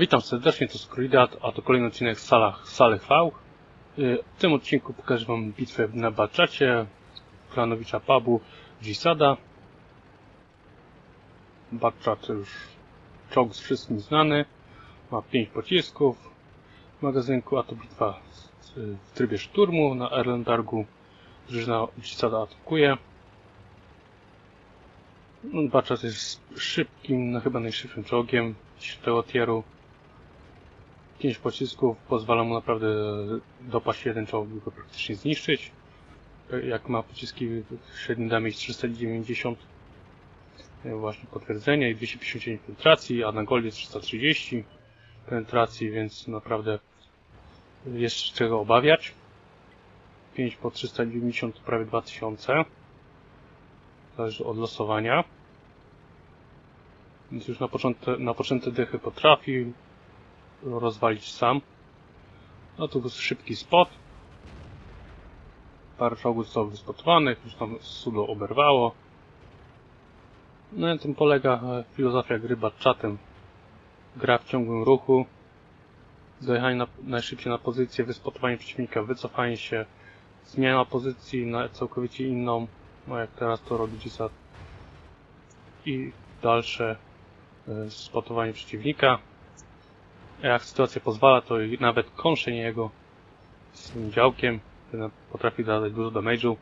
Witam serdecznie, to Skruidat, a to kolejny odcinek z salach V. Y, W tym odcinku pokażę wam bitwę na Baczacie, Klanowicza Pubu, Gisada. Baczat już czołg z wszystkim znany, ma 5 pocisków w magazynku, a to bitwa w trybie szturmu na Erlendargu. Drużyna Gisada atakuje. No, Baczat jest szybkim, no chyba najszybszym czołgiem tego tieru. 5 pocisków pozwala mu naprawdę dopaść jeden czołg go praktycznie zniszczyć. Jak ma pociski średni damage 390 e, właśnie potwierdzenia i 259 penetracji, a na goldzie 330 penetracji, więc naprawdę jest czego obawiać. 5 po 390 to prawie 2000. Zależy od losowania. Więc już na początek, na początek dechy potrafi rozwalić sam. No tu był szybki spot. Parę czołgów zostało wyspotowanych, już tam sudo oberwało. No i na tym polega e, filozofia gry czatem. Gra w ciągłym ruchu. Dojechanie na, najszybciej na pozycję, wyspotowanie przeciwnika, wycofanie się, zmiana pozycji na całkowicie inną, no jak teraz to robi Gisat. I dalsze e, spotowanie przeciwnika. Jak sytuacja pozwala, to nawet kąszenie jego swoim działkiem potrafi zadać dużo damage'u.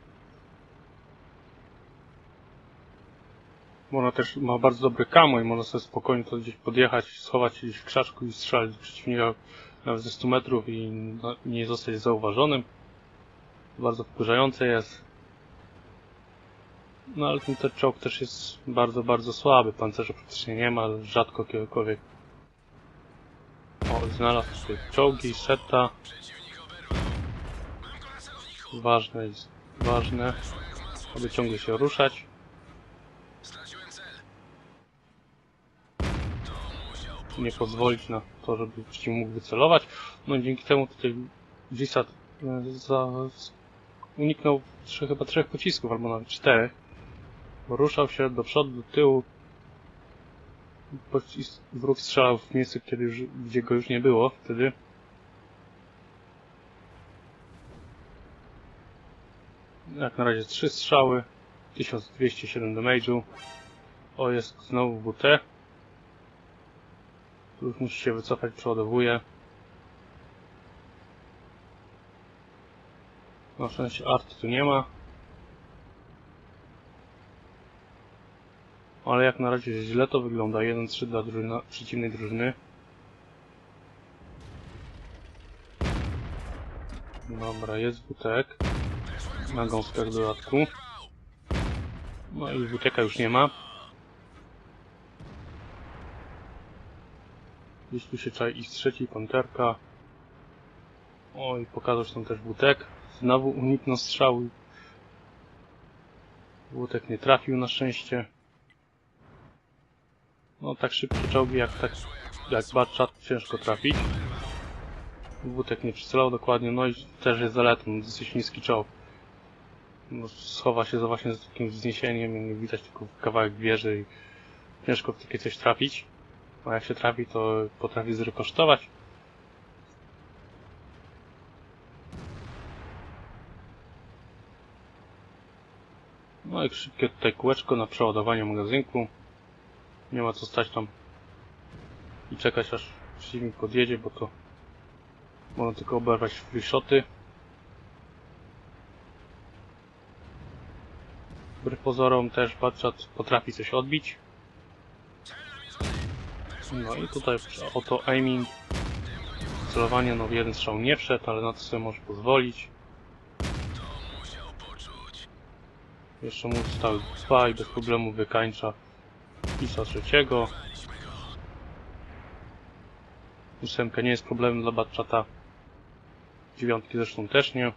Można też, ma bardzo dobry camo i można sobie spokojnie to gdzieś podjechać, schować się gdzieś w krzaczku i strzelić przeciwnika nawet ze 100 metrów i no, nie zostać zauważonym. Bardzo wkurzające jest. No ale ten ten czołg też jest bardzo, bardzo słaby. Pancerza praktycznie nie ma, rzadko kiedykolwiek znalazł sobie czołgi, seta. Ważne jest, ważne, aby ciągle się ruszać. Nie pozwolić na to, żeby przeciw mógł wycelować. No i dzięki temu tutaj Gisat e, uniknął trzy, chyba trzech pocisków, albo nawet czterech. Ruszał się do przodu, do tyłu, wróg strzelał w miejsce, kiedy już, gdzie go już nie było wtedy. Jak na razie trzy strzały, 1207 damage'u. O, jest znowu WT. Tu już musi się wycofać, przeładowuje. Na szczęście art tu nie ma. Ale jak na razie źle to wygląda. 1-3 dla drużyna, przeciwnej drużyny. Dobra, jest WTek. Na gąskach w dodatku. No i WTeka już nie ma. Gdzieś tu się czai i z trzeciej panterka. Oj, pokazał się tam też WTek. Znowu uniknął strzału. WTek nie trafił na szczęście. No tak szybkie czołgi jak tak jak Batchat ciężko trafić. Wódek nie przycelał dokładnie, no i też jest zaletą, dosyć niski czołg. No, schowa się za właśnie z takim wzniesieniem i widać tylko kawałek wieży i ciężko w takie coś trafić. A jak się trafi, to potrafi zrykosztować. No i szybkie tutaj kółeczko na przeładowanie magazynku. Nie ma co stać tam i czekać aż przeciwnik podjedzie, bo to można tylko oberwać free shoty. Wbrew pozorom też Batchat potrafi coś odbić. No i tutaj oto aiming. Celowanie, no jeden strzał nie wszedł, ale na to sobie może pozwolić. Jeszcze mu zostały dwa i bez problemu wykańcza Pisa trzeciego. Ósemka nie jest problemem dla Batchata. Dziewiątki zresztą też nie.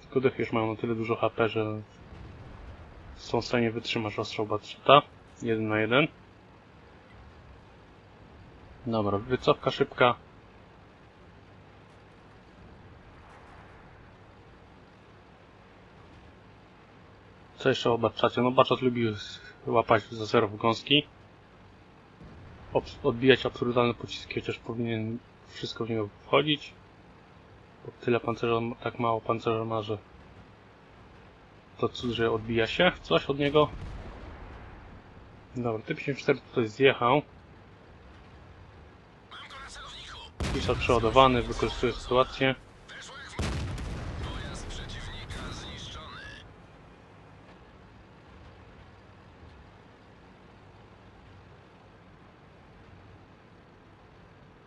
Tylko dechy już mają na tyle dużo HP, że są w stanie wytrzymać ostrzał Batchata. Jeden na jeden. Dobra, wycofka szybka. Co jeszcze o Batchacie? No Batchat lubi łapać za zero w gąski. odbijać absurdalne pociski, chociaż powinien wszystko w niego wchodzić. Bo tyle pancerza, tak mało pancerza ma, że to cud, że odbija się coś od niego. Dobra, T-54 tutaj zjechał. Pisał przeładowany, wykorzystuje sytuację.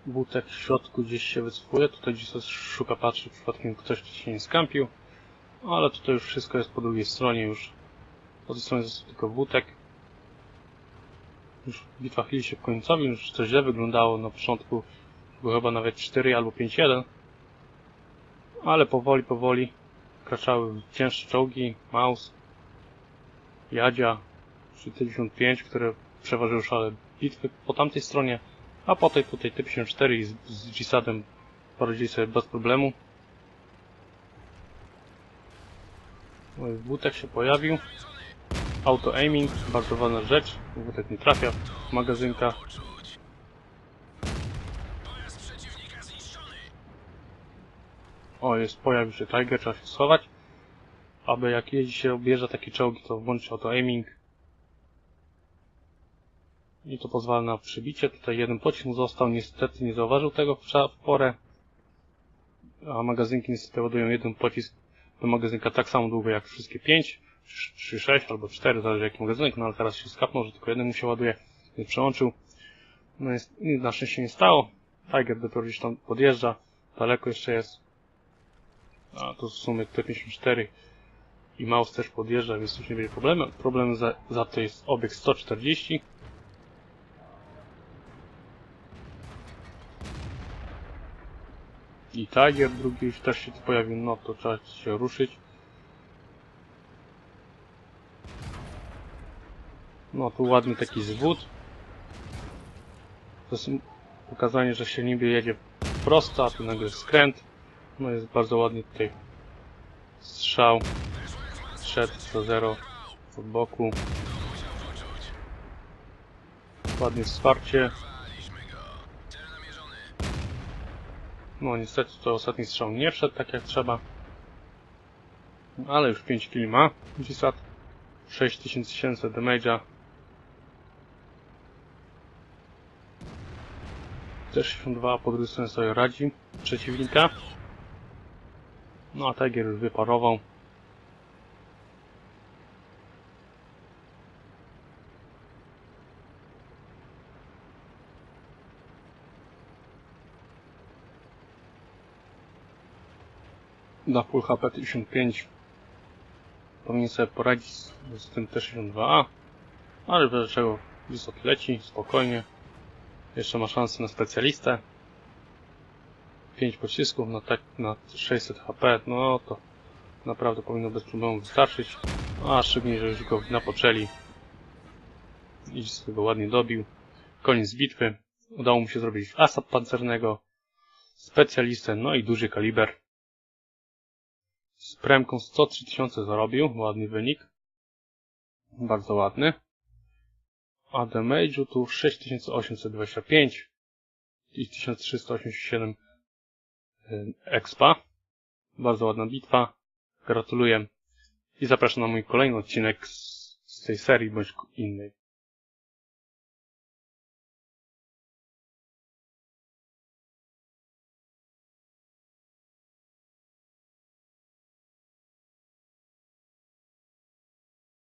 Butek w środku gdzieś się wycofuje, tutaj gdzieś szuka, patrzy, przypadkiem ktoś się nie skampił. Ale tutaj już wszystko jest po drugiej stronie już. Po tej stronie został tylko Butek. Już bitwa chyli się końcowi, już to źle wyglądało na początku. Było chyba nawet 4 albo 5-1. Ale powoli, powoli kraczały cięższe czołgi, Maus, Jadzia, 355, które przeważyły szale bitwy po tamtej stronie, a po tej tutaj T-54 i z, z G-Sadem poradzili sobie bez problemu. Oj, Wutek się pojawił. Auto aiming, bardzo ważna rzecz. Wutek nie trafia magazynka. O, jest, pojawił się Tiger, trzeba się schować. Aby jak jeździ się, objeżdża takie czołgi, to włączyć auto aiming. I to pozwala na przybicie. Tutaj jeden pocisk został, niestety nie zauważył tego w, porę. A magazynki niestety ładują jeden pocisk do magazynka tak samo długo jak wszystkie 5, 3, 6 albo 4, zależy jaki magazynek, no ale teraz się skapnął, że tylko jeden mu się ładuje, więc przełączył. No jest, nic na szczęście nie stało. Tiger dopiero gdzieś tam podjeżdża, daleko jeszcze jest. A to w sumie T54 i Maus też podjeżdża, więc już nie będzie problemu. Problem za, za to jest obieg 140. I Tiger drugi już też się pojawił, no to trzeba się ruszyć. No tu ładny taki zwód. To jest pokazanie, że się niby jedzie prosto, a tu nagle skręt. No jest bardzo ładnie tutaj strzał. Szedł do zero od boku. Ładnie wsparcie. No niestety to ostatni strzał nie wszedł tak jak trzeba. Ale już 5 kg ma. Gisat 6700 damage'a. Też 62 po drugiej stronie sobie radzi przeciwnika. No a Tiger już wyparował. Na full HP 1005 powinien sobie poradzić z, tym T62A ale razie czego? Wisot leci spokojnie. Jeszcze ma szansę na specjalistę. 5 pocisków na, tak, na 600 HP no to naprawdę powinno bez problemu wystarczyć. A szczególnie, że już go napoczęli. I sobie go ładnie dobił. Koniec bitwy. Udało mu się zrobić asap pancernego. Specjalistę, no i duży kaliber z premką 103 tysiące zarobił, ładny wynik. Bardzo ładny. A damage'u tu 6825 i 1387 y, expa. Bardzo ładna bitwa. Gratuluję. I zapraszam na mój kolejny odcinek z, z tej serii bądź innej.